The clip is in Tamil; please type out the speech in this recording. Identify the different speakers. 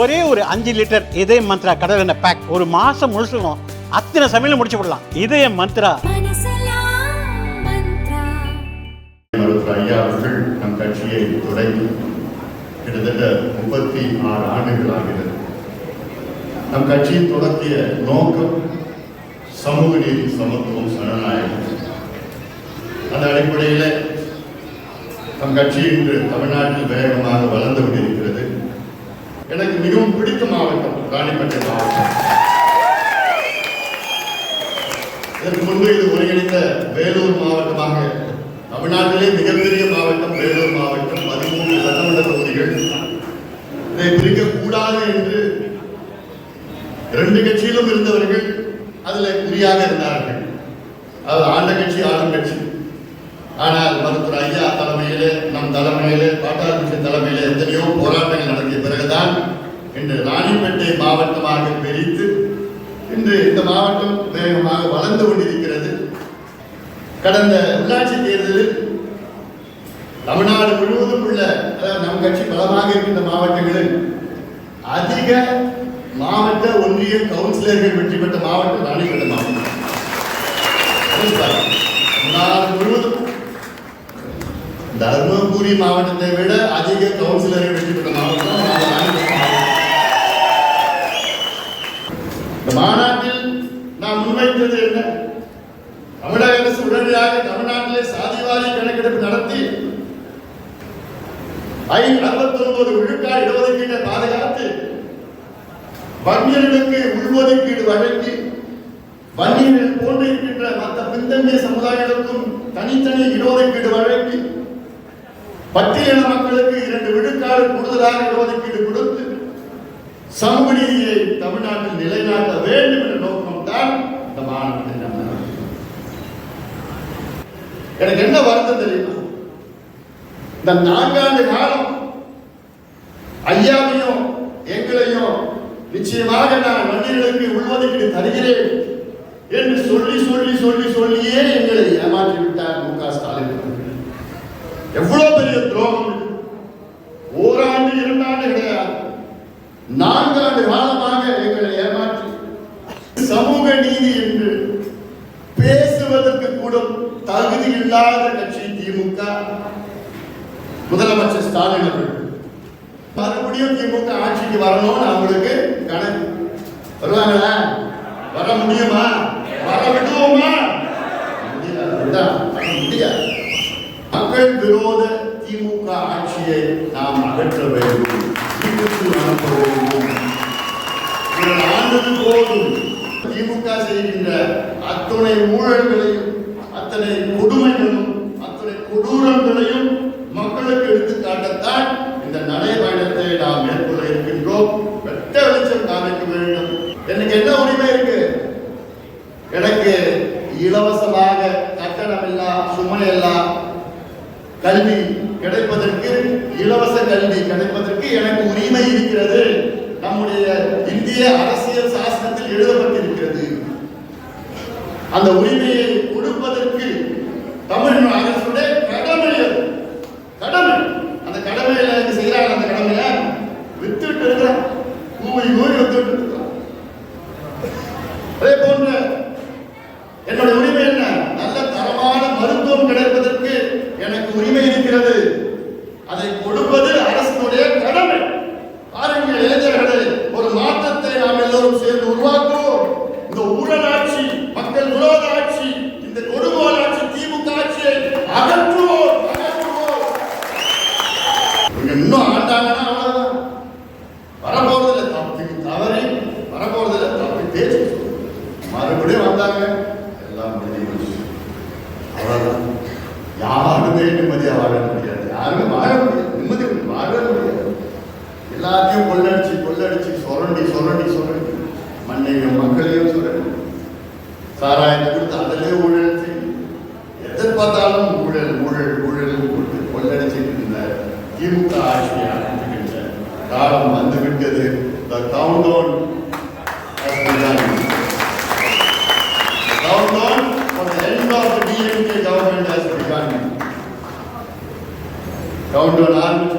Speaker 1: ஒரே ஒரு அஞ்சு லிட்டர் இதய மந்த்ரா கடல் எண்ணெய் பேக் ஒரு மாசம் முழுசுக்கும் அத்தனை சமையலும் முடிச்சு விடலாம். இதய மந்த்ரா.
Speaker 2: ஐயா அவர்கள் நம் கட்சியை தொடங்கி கிட்டத்தட்ட முப்பத்தி ஆறு ஆண்டுகள் ஆகிறது. நம் கட்சியின் தொடங்கிய நோக்கம் சமூக நீதி சமத்துவம் சனநாயகம். அந்த அடிப்படையில் நம் கட்சி இன்று தமிழ்நாட்டில் வேகமாக வளர்ந்து கொண்டிருக்கிறது எனக்கு மிகவும் பிடித்த மாவட்டம் ராணிப்பேட்டை மாவட்டம் இதற்கு முன்பு இது ஒருங்கிணைந்த வேலூர் மாவட்டமாக தமிழ்நாட்டிலே மிகப்பெரிய மாவட்டம் வேலூர் மாவட்டம் பதிமூன்று சட்டமன்ற தொகுதிகள். இதை பிரிக்கக்கூடாது என்று இரண்டு கட்சியிலும் இருந்தவர்கள் அதில் குறியாக இருந்தார்கள். அது ஆண்ட கட்சி ஆளும் கட்சி. ஆனால் மருத்துவர் ஐயா தலைமையிலே நம் தலைமையிலே பாட்டாளி தலைமையிலே எத்தனையோ போராட்டம் இன்று ராணிப்பேட்டை மாவட்டமாக பிரித்து இன்று இந்த மாவட்டம் வேகமாக வளர்ந்து கொண்டிருக்கிறது. கடந்த உள்ளாட்சி தேர்தலில் தமிழ்நாடு முழுவதும் உள்ள நம் கட்சி பலமாக இருக்கின்ற மாவட்டங்களில் அதிக மாவட்ட ஒன்றிய கவுன்சிலர்கள் வெற்றி பெற்ற மாவட்டம் ராணிப்பேட்டை மாவட்டம். தமிழ்நாடு முழுவதும் தர்மபுரி மாவட்டத்தை விட அதிக கவுன்சிலர்கள் வெற்றி பெற்ற மாவட்டம் நம்ம ராணிப்பேட்டை மாவட்டம் இந்த மாநாட்டில் நாம் முன்வைத்தது என்ன? தமிழக அரசு உடனடியாக தமிழ்நாட்டிலே சாதிவாரி கணக்கெடுப்பு நடத்தி ஐ அறுபத்தி ஒன்பது விழுக்காடு இடஒதுக்கீட்டை பாதுகாத்து வன்னியர்களுக்கு உள்ஒதுக்கீடு வழங்கி வன்னியர்கள் போன்று இருக்கின்ற மற்ற பின்தங்கிய சமுதாயங்களுக்கும் தனித்தனி இடஒதுக்கீடு வழங்கி பட்டியல மக்களுக்கு இரண்டு விழுக்காடு கூடுதலாக இடஒதுக்கீடு கொடுத்து சமூக நீதியை தமிழ்நாட்டில் நிலைநாட்ட வேண்டும் என்ற நோக்கம் தான் இந்த மாநாட்டில் எனக்கு என்ன வருத்தம் தெரியுமா? இந்த நான்காண்டு காலம் ஐயாவையும் எங்களையும் நிச்சயமாக நான் வண்டிகளுக்கு உள்ஒதுக்கீடு தருகிறேன் என்று சொல்லி சொல்லி சொல்லி சொல்லியே எங்களை ஏமாற்றி விட்டார் மு க ஸ்டாலின் எவ்வளவு பெரிய துரோகம் இது. ஓராண்டு இரண்டாண்டு கிடையாது நான்காண்டு காலமாக எங்களை ஏமாற்றி சமூக நீதி என்று கூடும் தகுதி இல்லாத கட்சி திமுக. முதலமைச்சர் ஸ்டாலின் அவர்கள். மறுபடியும் திமுக ஆட்சிக்கு வரணும்னு அவங்களுக்கு கணக்கு. வருவாங்களா? வர முடியுமா? வர விடுவோமா? முடியாது. மக்கள் விரோத திமுக ஆட்சியை நாம் அகற்ற வேண்டும். வீட்டுக்கு அனுப்ப வேண்டும். ஆண்டது போதும். திமுக செய்கின்ற அத்துணை ஊழல்களையும் அத்தனை கொடுமைகளும் அத்தனை கொடூரங்களையும் மக்களுக்கு எடுத்துக்காட்டத்தான் இந்த நடைபயணத்தை நாம் மேற்கொள்ள இருக்கின்றோம். வெட்ட வெளிச்சம் காமிக்க வேண்டும். எனக்கு என்ன உரிமை இருக்கு? எனக்கு இலவசமாக கட்டணம் எல்லாம் சுமை எல்லாம் கல்வி கிடைப்பதற்கு இலவச கல்வி கிடைப்பதற்கு எனக்கு உரிமை இருக்கிறது. நம்முடைய இந்திய அரசியல் சாசனத்தில் எழுதப்பட்டிருக்கிறது. அந்த உரிமையை கொடுப்பதற்கு தமிழ் அரசுடைய கடமை அது. கடமை. அந்த கடமையில என்ன செய்யறாங்க அந்த கடமையில வித்துட்டு இருக்கிறான் கூவி கூவி வித்துட்டு இருக்கிறான் அதே போன்ற என்னோட உரிமை என்ன? நல்ல தரமான மருத்துவம் கிடைப்பதற்கு எனக்கு உரிமை இருக்கிறது. அதை கொடுப்பது அரசினுடைய கடமை. பாருங்கள் இளைஞர்களே ஒரு மாற்றத்தை நாம் எல்லோரும் சேர்ந்து உருவாக்கும் இந்த ஊழல் ஆட்சி மக்கள் விரோத ஆட்சி இந்த கொடுங்கோல் ஆட்சி திமுக ஆட்சியை அகற்றுவோம் அகற்றுவோம் இவங்க இன்னும் ஆண்டாங்கன்னா அவ்வளவுதான். வரப்போறதில்ல தப்பி தவறி வரப்போறதில்ல தப்பி தேச்சு மறுபடியும் வந்தாங்க. எல்லாம் முடிஞ்சு அவ்வளோதான் அவ்வளவுதான். யாருமே நிம்மதியா வாழ முடியாது. யாருமே வாழ முடியாது. நிம்மதி வாழ முடியாது. எல்லாத்தையும் கொள்ளடிச்சு கொள்ளடிச்சு சொரண்டி சொரண்டி சொரண்டி. மண்ணையும் மக்களையும் சொரண்டி. சாராயத்தை கொடுத்து அதிலே ஊழல் செய்யும் எதிர்பார்த்தாலும் ஊழல் ஊழல் ஊழல் கொடுத்து கொள்ளடிச்சிட்டு திமுக ஆட்சியை ஆரம்பிக்கின்ற காலம் வந்துவிட்டது The countdown has begun. The countdown for the end of the DMK government has begun. Countdown ஆரம்பிச்சிட்டோம்